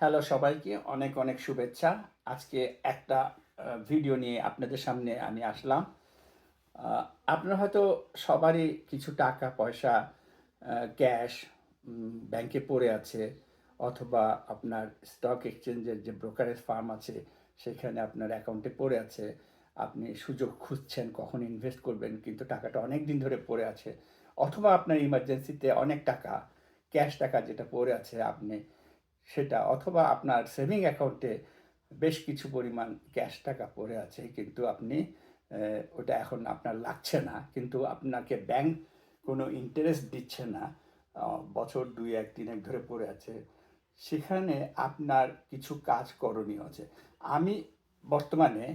Hello সবাইকে, অনেক অনেক শুভেচ্ছা। আজকে একটা ভিডিও নিয়ে আপনাদের সামনে আমি আসলাম। আপনার হয়তো সবারই কিছু টাকা, পয়সা ক্যাশ ব্যাংকে পড়ে আছে অথবা আপনার স্টক এক্সচেঞ্জের যে ব্রোকারেজ ফার্ম আছে সেখানে আপনার অ্যাকাউন্টে পড়ে আছে। আপনি সুযোগ খুঁজছেন কখন ইনভেস্ট করবেন, কিন্তু টাকাটা অনেক দিন ধরে পড়ে আছে। অথবা আপনার ইমার্জেন্সিতে অনেক টাকা, ক্যাশ টাকা যেটা পড়ে আছে, আপনি সেটা, অথবা আপনার সেভিং অ্যাকাউন্টে বেশ কিছু পরিমাণ ক্যাশ টাকা পড়ে আছে, কিন্তু আপনি ওটা এখন আপনার লাগছে না, কিন্তু আপনাকে ব্যাংক কোনো ইন্টারেস্ট দিচ্ছে না বছর দুই এক তিন এক ধরে পড়ে আছে। সেখানে আপনার কিছু কাজ করণীয় আছে। আমি বর্তমানে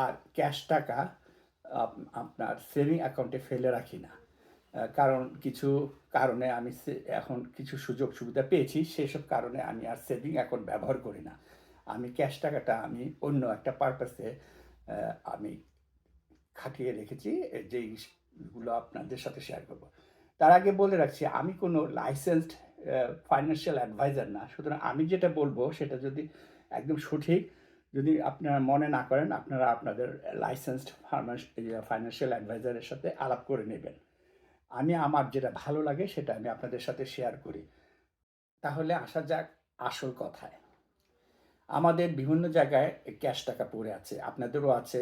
আর ক্যাশ টাকা আপনার সেভিং অ্যাকাউন্টে ফেলে রাখি না। কারণ কিছু কারণে আমি এখন কিছু সুযোগ সুবিধা পেয়েছি, সেসব কারণে আমি আর সেভিং অ্যাকাউন্ট ব্যবহার করি না। আমি ক্যাশ টাকাটা আমি অন্য একটা পারপাসে আমি খাটিয়ে রেখেছি যেইগুলো আপনাদের সাথে শেয়ার করব। তার আগে বলে রাখছি, আমি কোনো লাইসেন্সড ফাইন্যান্সিয়াল অ্যাডভাইজার না। সুতরাং আমি যেটা বলব, সেটা যদি একদম সঠিক, যদি আপনারা মনে না করেন, আপনারা আপনাদের লাইসেন্সড ফাইন্যান্সিয়াল অ্যাডভাইজারের সাথে আলাপ করে নেবেন। আমি আমার যেটা ভালো লাগে সেটা আমি আপনাদের সাথে শেয়ার করি। তাহলে আসা যাক আসল কথায়। আমাদের বিভিন্ন জায়গায় ক্যাশ টাকা পড়ে আছে। আপনাদেরও আছে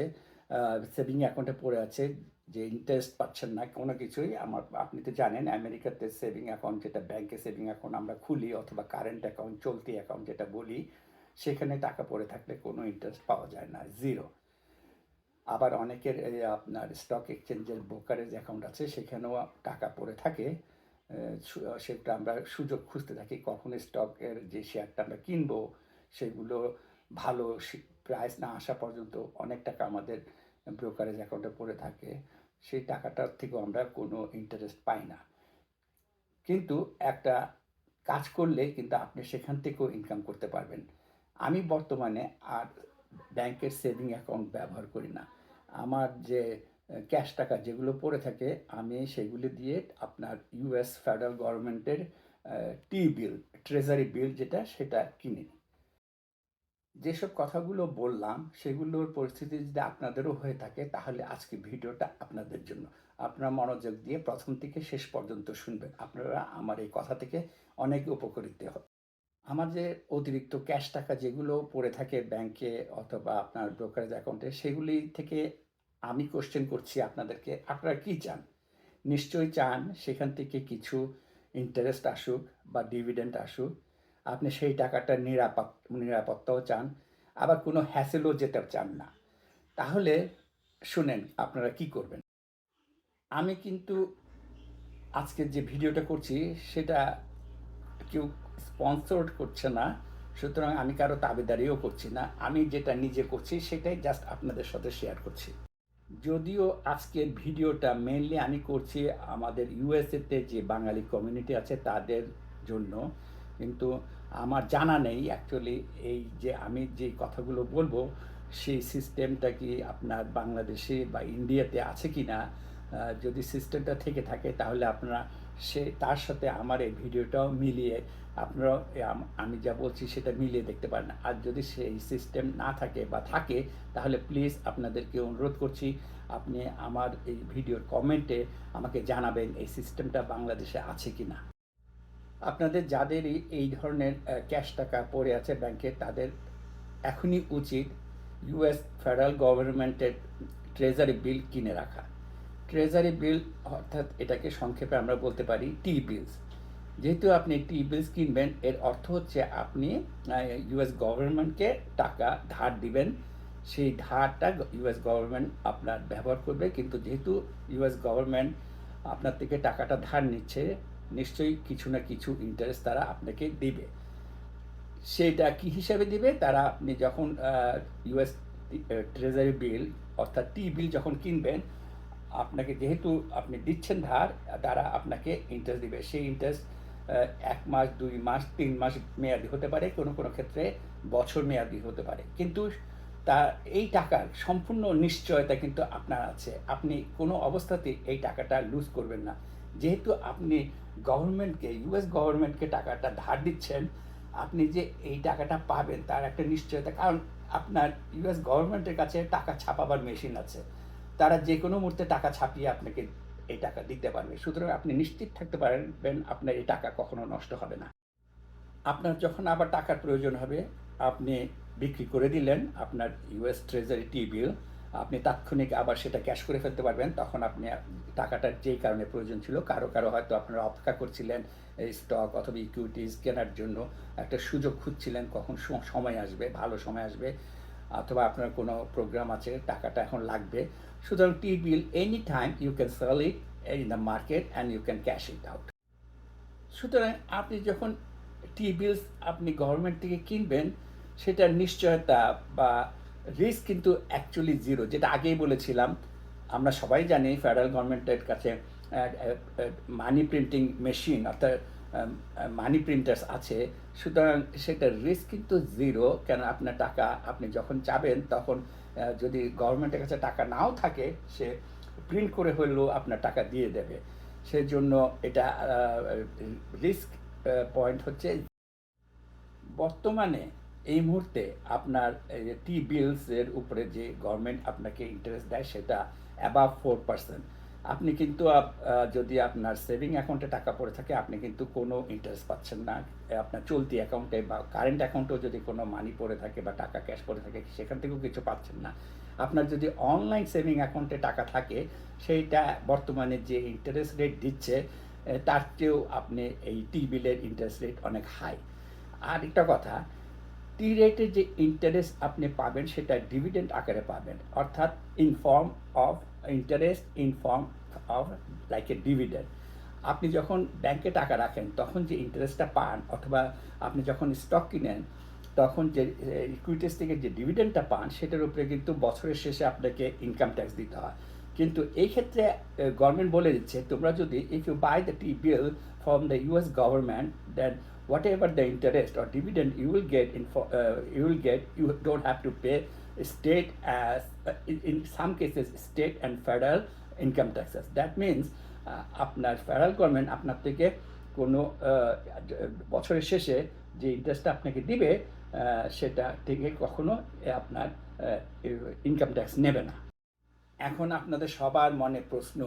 সেভিং অ্যাকাউন্টে পড়ে আছে, যে ইন্টারেস্ট পাচ্ছেন না, কোনো কিছুই আমার, আপনি তো জানেন আমেরিকাতে সেভিং অ্যাকাউন্ট যেটা ব্যাংকে সেভিং অ্যাকাউন্ট আমরা খুলি অথবা কারেন্ট অ্যাকাউন্ট চলতি অ্যাকাউন্ট যেটা বলি, সেখানে টাকা পড়ে থাকলে কোনো ইন্টারেস্ট পাওয়া যায় না জিরো আবার অনেকের এই আপনার স্টক এক্সচেঞ্জের ব্রোকারেজ অ্যাকাউন্ট আছে, সেখানেও টাকা পড়ে থাকে। সেটা আমরা সুযোগ খুঁজতে থাকি, কখন স্টকের যে শেয়ারটা আমরা কিনবো, সেগুলো ভালো প্রাইস না আসা পর্যন্ত অনেক টাকা আমাদের ব্রোকারেজ অ্যাকাউন্টে পড়ে থাকে। সেই টাকাটার থেকেও আমরা কোনো ইন্টারেস্ট পাই না। কিন্তু একটা কাজ করলে কিন্তু আপনি সেখান থেকেও ইনকাম করতে পারবেন। আমি বর্তমানে আর ব্যাংকের সেভিং অ্যাকাউন্ট ব্যবহার করি না। আমার যে ক্যাশ টাকা যেগুলো পড়ে থাকে, আমি সেগুলি দিয়ে আপনার ইউএস ফেডারেল গভর্নমেন্টের টি বিল ট্রেজারি বিল যেটা, সেটা কিনি যেসব কথাগুলো বললাম, সেগুলোর পরিস্থিতি যদি আপনাদেরও হয়ে থাকে, তাহলে আজকে ভিডিওটা আপনাদের জন্য। আপনারা মনোযোগ দিয়ে প্রথম থেকে শেষ পর্যন্ত শুনবেন। আপনারা আমার এই কথা থেকে অনেক উপকৃত হবে আমার যে অতিরিক্ত ক্যাশ টাকা যেগুলো পড়ে থাকে ব্যাংকে অথবা আপনার ব্রোকারেজ অ্যাকাউন্টে সেগুলি থেকে আমি কোশ্চেন করছি আপনাদেরকে। আপনারা কি চান? নিশ্চয়ই চান সেখান থেকে কিছু ইন্টারেস্ট আসুক বা ডিভিডেন্ড আসুক। আপনি সেই টাকাটা নিরাপদ, নিরাপত্তাও চান। আবার কোনো হ্যাসেলও যেতে চান না। তাহলে শুনেন আপনারা কি করবেন। আমি কিন্তু আজকে যে ভিডিওটা করছি সেটা কেউ স্পন্সর্ড করছে না। সুতরাং আমি কারও দাবিদারিও করছি না। আমি যেটা নিজে করছি সেটাই জাস্ট আপনাদের সাথে শেয়ার করছি। যদিও আজকের ভিডিওটা মেনলি আমি করছি আমাদের ইউএসএতে যে বাঙালি কমিউনিটি আছে তাদের জন্য। কিন্তু আমার জানা নেই অ্যাকচুয়ালি এই যে আমি যে কথাগুলো বলব, সেই সিস্টেমটা কি আপনার বাংলাদেশে বা ইন্ডিয়াতে আছে কি না যদি সিস্টেমটা থেকে থাকে তাহলে আপনারা সে, তার সাথে আমার এই ভিডিওটাও মিলিয়ে আপনারা আমি যা বলছি সেটা মিলিয়ে দেখতে পারেন। আর যদি সেই সিস্টেম না থাকে বা থাকে, তাহলে প্লিজ আপনাদেরকে অনুরোধ করছি, আপনি আমার এই ভিডিওর কমেন্টে আমাকে জানাবেন এই সিস্টেমটা বাংলাদেশে আছে কি না। আপনাদের যাদেরই এই ধরনের ক্যাশ টাকা পড়ে আছে ব্যাংকে তাদের এখনই উচিত ইউএস ফেডারেল গভর্নমেন্টের ট্রেজারি বিল কিনে রাখা। ট্রেজারি বিল অর্থাৎ এটাকে সংক্ষেপে আমরা বলতে পারি টি বিলস যেহেতু আপনি টি বিলস কিনবেন এর অর্থ হচ্ছে আপনি ইউএস গভর্নমেন্টকে টাকা, ধার দিবেন। সেই ধারটা ইউএস গভর্নমেন্ট আপনার ব্যবহার করবে। কিন্তু যেহেতু ইউএস গভর্নমেন্ট আপনার থেকে টাকাটা ধার নিচ্ছে, নিশ্চয়ই কিছু না কিছু ইন্টারেস্ট তারা আপনাকে দিবে। সেটা কি হিসাবে দিবে? তারা আপনি যখন ইউএস ট্রেজারি বিল অর্থাৎ টি বিল যখন কিনবেন, আপনাকে যেহেতু আপনি দিচ্ছেন ধার, তারা আপনাকে ইন্টারেস্ট দিবে। সেই ইন্টারেস্ট এক মাস, দুই মাস, তিন মাস মেয়াদি হতে পারে, কোনো কোনো ক্ষেত্রে বছর মেয়াদি হতে পারে। কিন্তু তা, এই টাকার সম্পূর্ণ নিশ্চয়তা কিন্তু আপনার আছে। আপনি কোনো অবস্থাতে এই টাকাটা লুজ করবেন না। যেহেতু আপনি গভর্নমেন্টকে ইউএস গভর্নমেন্টকে টাকাটা ধার দিচ্ছেন, আপনি যে এই টাকাটা পাবেন তার একটা নিশ্চয়তা, কারণ আপনার ইউএস গভর্নমেন্টের কাছে টাকা ছাপাবার মেশিন আছে। তারা যে কোনো মুহূর্তে টাকা ছাপিয়ে আপনাকে এই টাকা দিতে পারবে সুতরাং আপনি নিশ্চিত থাকতে পারবেন আপনার এই টাকা কখনো নষ্ট হবে না। আপনার যখন আবার টাকার প্রয়োজন হবে, আপনি বিক্রি করে দিলেন, আপনার ইউএস ট্রেজারি টি বিল, আপনি তাৎক্ষণিক আবার সেটা ক্যাশ করে ফেলতে পারবেন, তখন আপনি টাকাটার যেই কারণে প্রয়োজন ছিল, কারও কারও হয়তো আপনারা অপেক্ষা করছিলেন, এই স্টক অথবা ইকুইটিস কেনার জন্য একটা সুযোগ খুঁজছিলেন, কখন সময় আসবে, ভালো সময় আসবে। অথবা আপনার কোনো প্রোগ্রাম আছে, টাকাটা এখন লাগবে। সুতরাং T bill any time you can sell it in the market and you can cash it out সুতরাং আপনি যখন টি বিলস আপনি গভর্নমেন্ট থেকে কিনবেন সেটার নিশ্চয়তা বা রিস্ক কিন্তু অ্যাকচুয়ালি জিরো যেটা আগেই বলেছিলাম। আমরা সবাই জানি ফেডারেল গভর্নমেন্টের কাছে মানি প্রিন্টিং মেশিন অর্থাৎ মানি প্রিন্টার্স আছে, সুতরাং সেটার রিস্ক কিন্তু জিরো কেন আপনার টাকা আপনি যখন চাবেন তখন যদি গভর্নমেন্টের কাছে টাকা নাও থাকে, সে প্রিন্ট করে হলেও আপনার টাকা দিয়ে দেবে। সেজন্য এটা রিস্ক পয়েন্ট হচ্ছে বর্তমানে এই মুহূর্তে আপনার টি বিলসের উপরে যে গভর্নমেন্ট আপনাকে ইন্টারেস্ট দেয় সেটা অ্যাবাভ ফোর পার্সেন্ট আপনি কিন্তু যদি আপনার সেভিং অ্যাকাউন্টে টাকা পড়ে থাকে, আপনি কিন্তু কোনো ইন্টারেস্ট পাচ্ছেন না। আপনার চলতি অ্যাকাউন্টে বা কারেন্ট অ্যাকাউন্টেও যদি কোনো মানি পড়ে থাকে বা টাকা ক্যাশ পড়ে থাকে, সেখান থেকেও কিছু পাচ্ছেন না। আপনার যদি অনলাইন সেভিং অ্যাকাউন্টে টাকা থাকে, সেইটা বর্তমানে যে ইন্টারেস্ট রেট দিচ্ছে তার চেয়েও আপনি এই টি বিলের ইন্টারেস্ট রেট অনেক হাই আর একটা কথা টি রেটের যে ইন্টারেস্ট আপনি পাবেন, সেটা ডিভিডেন্ড আকারে পাবেন। অর্থাৎ in form of interest in form of like a dividend আপনি যখন ব্যাংকে টাকা রাখেন তখন যে ইন্টারেস্টটা পান অথবা আপনি যখন স্টক কিনেন তখন যে ইকুইটিস থেকে যে ডিভিডেন্ডটা পান সেটার উপরে কিন্তু বছরের শেষে আপনাকে ইনকাম ট্যাক্স দিতে হয়। কিন্তু এই ক্ষেত্রে গভর্নমেন্ট বলে দিচ্ছে তোমরা যদি if you buy the T bill from the US government then whatever the interest or dividend you will get in for, you will get you don't have to pay state as uh, in, in some cases state and federal income taxes. That means uh, আপনার federal government আপনার থেকে কোনো uh, বছরের শেষে যে ইন্টারেস্টটা আপনাকে দিবে সেটা থেকে কখনো আপনার ইনকাম ট্যাক্স নেবে না। এখন আপনাদের সবার মনে প্রশ্ন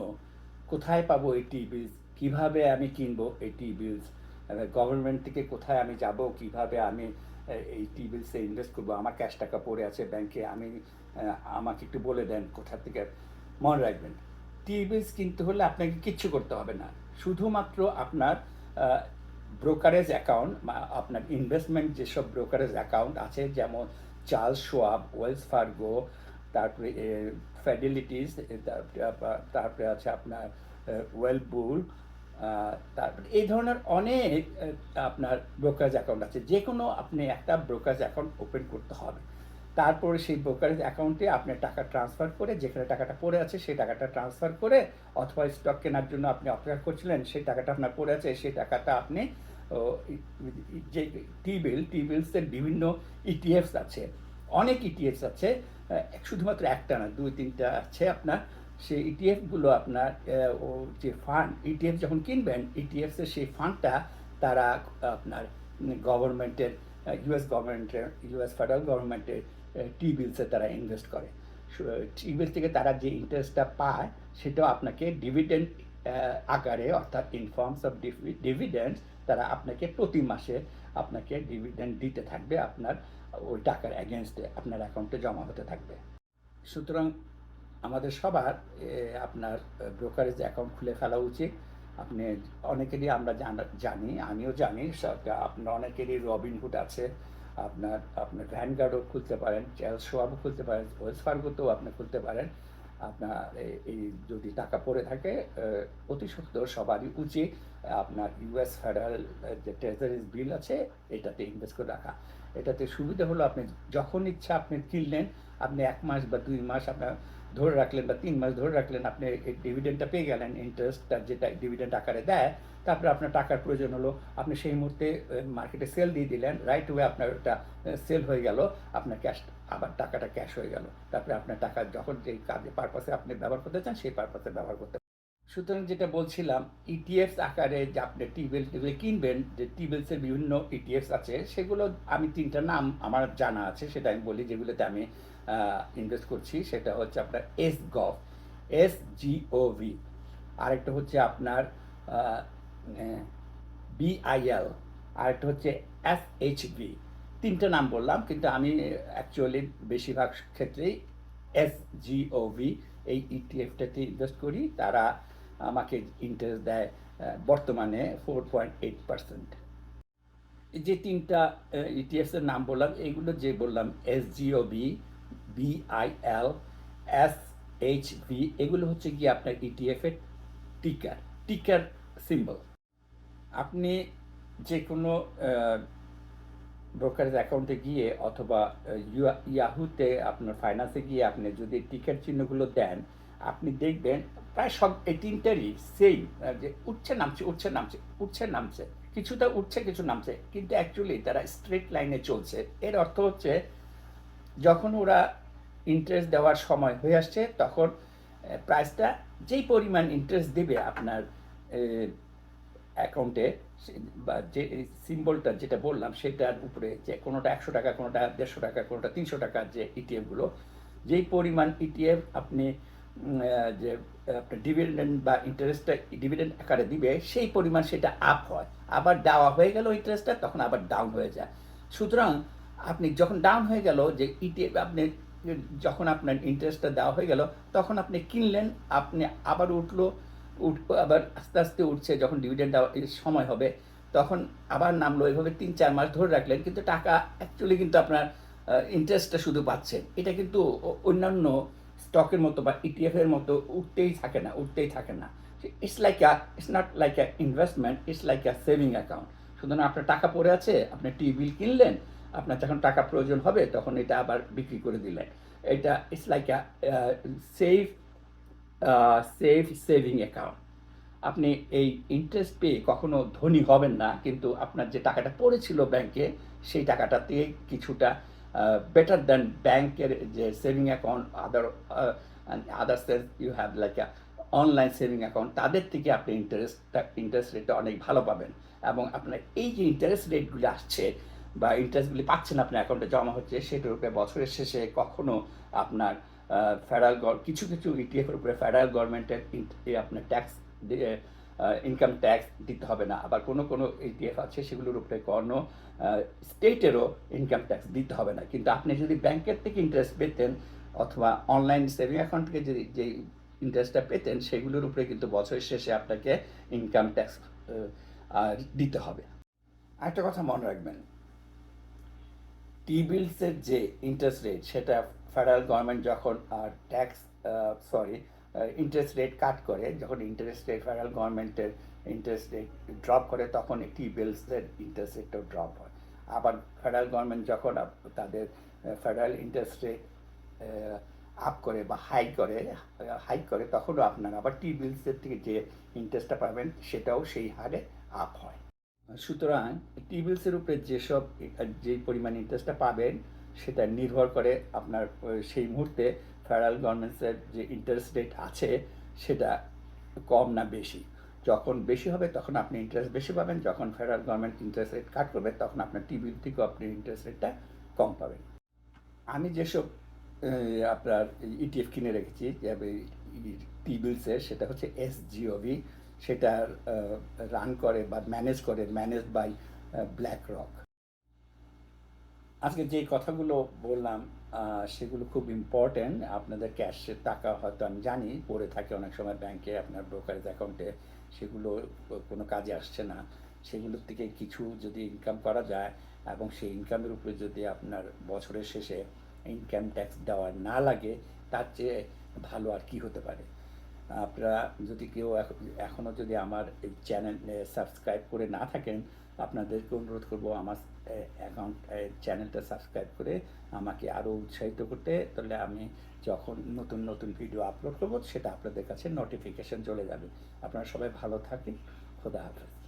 কোথায় পাবো এই টি বিলস কীভাবে আমি কিনবো এই টি বিলস গভর্নমেন্ট থেকে কোথায় আমি যাব? কীভাবে আমি এই টি বিলসে ইনভেস্ট করব। আমার ক্যাশ টাকা পড়ে আছে ব্যাংকে আমি আমাকে একটু বলে দেন কোথা থেকে। মনে রাখবেন টি বিলস কিনতে হলে আপনাকে কিচ্ছু করতে হবে না। শুধুমাত্র আপনার ব্রোকারেজ অ্যাকাউন্ট আপনার ইনভেস্টমেন্ট যেসব ব্রোকারেজ অ্যাকাউন্ট আছে, যেমন চার্লস শোয়াব ওয়েলস ফার্গো তারপরে ফেডিলিটিস তারপরে আছে আপনার ওয়েলবুল তারপরে এই ধরনের অনেক আপনার ব্রোকারেজ অ্যাকাউন্ট আছে। যে কোনো আপনি একটা ব্রোকারেজ অ্যাকাউন্ট ওপেন করতে হবে। তারপরে সেই ব্রোকারেজ অ্যাকাউন্টে আপনি টাকা ট্রান্সফার করে, যেখানে টাকাটা পড়ে আছে, সেই টাকাটা ট্রান্সফার করে, অথবা স্টক কেনার জন্য আপনি অপেক্ষা করছিলেন, সেই টাকাটা আপনার পড়ে আছে, সেই টাকাটা আপনি যে টি বিল টি বিলসের বিভিন্ন ইটিএফস আছে। অনেক ইটিএফস আছে শুধুমাত্র একটা না, দুই, তিনটা আছে আপনার। সেই ইটিএফগুলো আপনার আহ, ও যে ফান্ড ইটিএফ যখন কিনবেন ইটিএফসের সেই ফান্ডটা তারা আপনার গভর্নমেন্টের ইউএস গভর্নমেন্টের ইউএস ফেডারেল গভর্নমেন্টের টি বিলসে তারা ইনভেস্ট করে। টি বিল থেকে তারা যে ইন্টারেস্টটা পায় সেটাও আপনাকে ডিভিডেন্ড আকারে অর্থাৎ ইন ফর্মস অফ ডিভিডেন্ড তারা আপনাকে প্রতি মাসে আপনাকে ডিভিডেন্ড দিতে থাকবে আপনার ওই টাকার অ্যাগেনস্টে আপনার অ্যাকাউন্টে জমা হতে থাকবে। সুতরাং আমাদের সবার আপনার ব্রোকারেজ অ্যাকাউন্ট খুলে ফেলা উচিত। আপনি অনেকেরই আমরা জানা- আমিও জানি আপনার অনেকেরই রবিনহুড আছে, আপনার আপনার ভ্যানগার্ডও খুলতে পারেন সোয়াবও খুলতে পারেন ওয়েলস ফার্গোতেও আপনি খুলতে পারেন। আপনার এই- যদি টাকা পড়ে থাকে অতি সত্তর সবারই উচিত, আপনার ইউএস ফেডারেল যে ট্রেজারিজ বিল আছে, এটাতে ইনভেস্ট করে রাখা। এটাতে সুবিধা হলো আপনি যখন ইচ্ছা আপনি কিনলেন, আপনি এক মাস বা দুই মাস আপনার ধরে রাখলেন বা তিন মাস ধরে রাখলেন আপনি ডিভিডেন্ডটা পেয়ে গেলেন ইন্টারেস্টটা যেটা ডিভিডেন্ড আকারে দেয়, তারপরে আপনার টাকার প্রয়োজন হলো, আপনি সেই মুহূর্তে মার্কেটে সেল দিয়ে দিলেন রাইট ওয়ে আপনার ওটা সেল হয়ে গেল, আপনার ক্যাশ আবার টাকাটা ক্যাশ হয়ে গেল। তারপরে আপনার টাকা যখন যেই কাজে পারপাসে আপনি ব্যবহার করতে চান, সেই পারপাসে ব্যবহার করতে সুতরাং যেটা বলছিলাম ইটিএফ আকারে যে আপনি টিবেল টিবেল কিনবেন, যে টিবেলসের বিভিন্ন ইটিএফ আছে, সেগুলো আমি তিনটা নাম আমার জানা আছে, সেটা আমি বলি, যেগুলোতে আমি ইনভেস্ট করছি, সেটা হচ্ছে আপনার এস গভ এস জিওভি আরেকটা হচ্ছে আপনার বিআইএল আরেকটা হচ্ছে এস এইচ ভি তিনটা নাম বললাম, কিন্তু আমি অ্যাকচুয়ালি বেশিরভাগ ক্ষেত্রেই এস জিওভি এই ইটিএফটাতে ইনভেস্ট করি। তারা আমাকে ইন্টারেস্ট দেয় বর্তমানে ফোর পয়েন্ট এইট পার্সেন্ট যে তিনটা ইটিএফস এর নাম বললাম, এগুলো যে বললাম S GOB BIL S H V এগুলো হচ্ছে কি আপনার ইটিএফ এর টিকার টিকার সিম্বল আপনি যে কোনো ব্রোকারেজ অ্যাকাউন্টে গিয়ে অথবা ইয়া- ইয়াহুতে আপনার ফাইন্যান্সে গিয়ে আপনি যদি টিকেট চিহ্নগুলো দেন, আপনি দেখবেন প্রায় সব এই তিনটারই সেম যে উঠছে, নামছে উঠছে নামছে উঠছে, নামছে। কিছুটা উঠছে, কিছু নামছে, কিন্তু অ্যাকচুয়ালি তারা স্ট্রেট লাইনে চলছে। এর অর্থ হচ্ছে যখন ওরা ইন্টারেস্ট দেওয়ার সময় হয়ে আসছে, তখন প্রাইসটা যেই পরিমাণ ইন্টারেস্ট দেবে আপনার অ্যাকাউন্টে বা যে সিম্বলটা যেটা বললাম, সেটার উপরে যে, কোনোটা একশো টাকা, কোনোটা দেড়শো টাকা, কোনোটা তিনশো টাকার যে ইটিএফগুলো যেই পরিমাণ ইটিএফ আপনি যে, আপনার ডিভিডেন্ড বা ইন্টারেস্টটা ডিভিডেন্ড আকারে দিবে, সেই পরিমাণ সেটা আপ হয়। আবার দেওয়া হয়ে গেল ইন্টারেস্টটা তখন আবার ডাউন হয়ে যায়। সুতরাং আপনি যখন ডাউন হয়ে গেল যে ইটিএফ আপনি যখন আপনার ইন্টারেস্টটা দেওয়া হয়ে গেল, তখন আপনি কিনলেন, আপনি আবার উঠল, উঠ, আবার আস্তে আস্তে উঠছে যখন ডিভিডেন্ড সময় হবে, তখন আবার নামলো এইভাবে তিন চার মাস ধরে রাখলেন, কিন্তু টাকা অ্যাকচুয়ালি কিন্তু আপনার ইন্টারেস্টটা শুধু পাচ্ছেন এটা কিন্তু অন্যান্য স্টকের মতো বা ইটিএফের মতো উঠতেই থাকে না, উঠতেই থাকে না। It's like a it's not like a investment it's like a saving account সুতরাং আপনার টাকা পড়ে আছে, আপনি টি বিল কিনলেন আপনার যখন টাকা প্রয়োজন হবে, তখন এটা আবার বিক্রি করে দিলেন। এটা it's like a safe safe saving account আপনি এই ইন্টারেস্ট পেয়ে কখনো ধনী হবেন না, কিন্তু আপনার যে টাকাটা পড়েছিল ব্যাংকে সেই টাকাটাতে কিছুটা বেটার দ্যান ব্যাংকের যে saving account other others you have like a online saving account তাদের থেকে আপনি ইন্টারেস্টটা ইন্টারেস্ট রেটটা অনেক ভালো পাবেন। এবং আপনার এই যে ইন্টারেস্ট রেটগুলি আসছে বা ইন্টারেস্টগুলি পাচ্ছেন আপনার অ্যাকাউন্টে জমা হচ্ছে সেটার উপরে বছরের শেষে কখনো আপনার ফেডারেল কিছু কিছু ইটিএফের উপরে ফেডারেল গভর্নমেন্টের আপনার ট্যাক্স ইনকাম ট্যাক্স দিতে হবে না। আবার কোনো কোনো ইটিএফ আছে সেগুলোর উপরে কোনো স্টেটেরও ইনকাম ট্যাক্স দিতে হবে না। কিন্তু আপনি যদি ব্যাংকের থেকে ইন্টারেস্ট পেতেন অথবা অনলাইন সেভিং অ্যাকাউন্ট থেকে যদি যে ইন্টারেস্টটা পেতেন, সেগুলোর উপরে কিন্তু বছরের শেষে আপনাকে ইনকাম ট্যাক্স দিতে হবে। আরেকটা কথা মনে রাখবেন টি বিলসের যে ইন্টারেস্ট রেট সেটা ফেডারেল গভর্নমেন্ট যখন tax sorry interest rate cut করে, যখন ইন্টারেস্ট রেট ফেডারেল গভর্নমেন্টের ইন্টারেস্ট রেট ড্রপ করে, তখন টি বিলসের ইন্টারেস্ট রেটটাও ড্রপ হয়। আবার ফেডারেল গভর্নমেন্ট যখন তাদের ফেডারেল ইন্টারেস্ট রেট আপ করে বা হাই করে হাই করে, তখনও আপনার আবার টি বিলসের থেকে যে ইন্টারেস্টটা পাবেন, সেটাও সেই হারে আপ হয়। সুতরাং টিবিলসের উপরে যেসব, যে পরিমাণ ইন্টারেস্টটা পাবেন, সেটা নির্ভর করে আপনার, সেই মুহূর্তে ফেডারেল গভর্নমেন্টসের যে ইন্টারেস্ট রেট আছে, সেটা কম না বেশি। যখন বেশি হবে, তখন আপনি ইন্টারেস্ট বেশি পাবেন। যখন federal government interest rate cut করবে, তখন আপনার টিবিল থেকেও আপনি ইন্টারেস্ট রেটটা কম পাবেন। আমি যেসব আপনার ইটিএফ কিনে রেখেছি টি বিলসের সেটা হচ্ছে এস জিওভি সেটা রান করে বা ম্যানেজ করে ম্যানেজ বাই ব্ল্যাক রক আজকে যে কথাগুলো বললাম সেগুলো খুব ইম্পর্টেন্ট আপনাদের ক্যাশের টাকা হয়তো আমি জানি, পড়ে থাকে অনেক সময় ব্যাংকে আপনার ব্রোকারেজ অ্যাকাউন্টে সেগুলো কোনো কাজে আসছে না। সেগুলোর থেকে কিছু যদি ইনকাম করা যায় এবং সেই ইনকামের উপরে যদি আপনার বছরের শেষে ইনকাম ট্যাক্স দেওয়া না লাগে, তার চেয়ে ভালো আর কি হতে পারে? আপনারা যদি কেউ এখনও এখনও যদি আমার এই চ্যানেল সাবস্ক্রাইব করে না থাকেন, আপনাদেরকে অনুরোধ করব আমার অ্যাকাউন্ট চ্যানেলটা সাবস্ক্রাইব করে আমাকে আরও উৎসাহিত করতে। তাহলে আমি যখন নতুন নতুন ভিডিও আপলোড করব, সেটা আপনাদের কাছে নোটিফিকেশান চলে যাবে। আপনারা সবাই ভালো থাকেন। খোদা হাফেজ।